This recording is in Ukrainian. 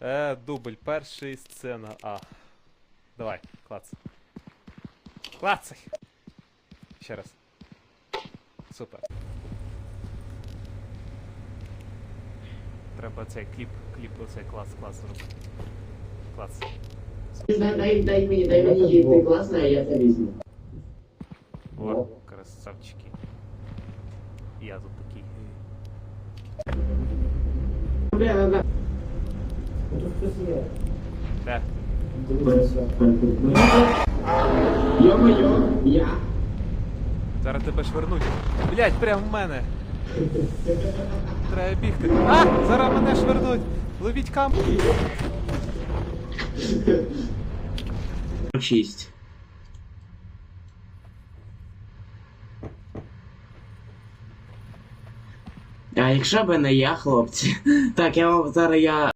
Е, дубль, перший сцена А. Давай, клац. Клацай! Ще раз. Супер. Треба цей кліп, кліп оцей клац, клац зробити. Клац. Дай, дай, дай мені, дай мені ти класна, а я це візьму. О, красавчики. Я тут такий. Бля, бля, бля. Йо-моє, я. Зараз тебе швирнуть. Блять, прям в мене. Треба бігти. А! Зараз мене швирнуть! Ловіть камп! Шість. А якщо б не я, хлопці. Так, я вам зараз я